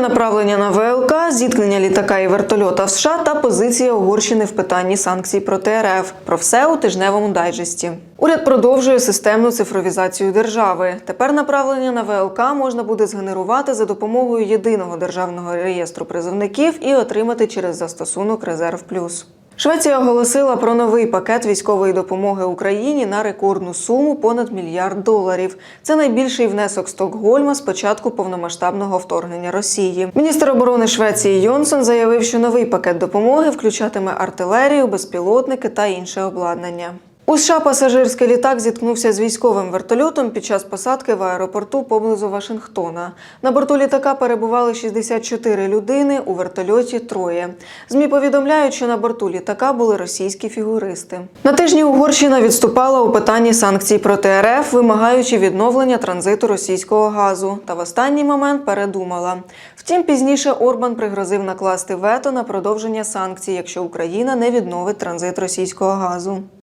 Направлення на ВЛК, зіткнення літака і вертольота в США та позиція Угорщини в питанні санкцій проти РФ. Про все у тижневому дайджесті. Уряд продовжує системну цифровізацію держави. Тепер направлення на ВЛК можна буде згенерувати за допомогою єдиного державного реєстру призовників і отримати через застосунок Резерв Плюс. Швеція оголосила про новий пакет військової допомоги Україні на рекордну суму понад мільярд доларів. Це найбільший внесок Стокгольма з початку повномасштабного вторгнення Росії. Міністр оборони Швеції Йонсон заявив, що новий пакет допомоги включатиме артилерію, безпілотники та інше обладнання. У США пасажирський літак зіткнувся з військовим вертольотом під час посадки в аеропорту поблизу Вашингтона. На борту літака перебували 64 людини, у вертольоті троє. ЗМІ повідомляють, що на борту літака були російські фігуристи. На тижні Угорщина відступала у питанні санкцій проти РФ, вимагаючи відновлення транзиту російського газу. Та в останній момент передумала. Втім, пізніше Орбан пригрозив накласти вето на продовження санкцій, якщо Україна не відновить транзит російського газу.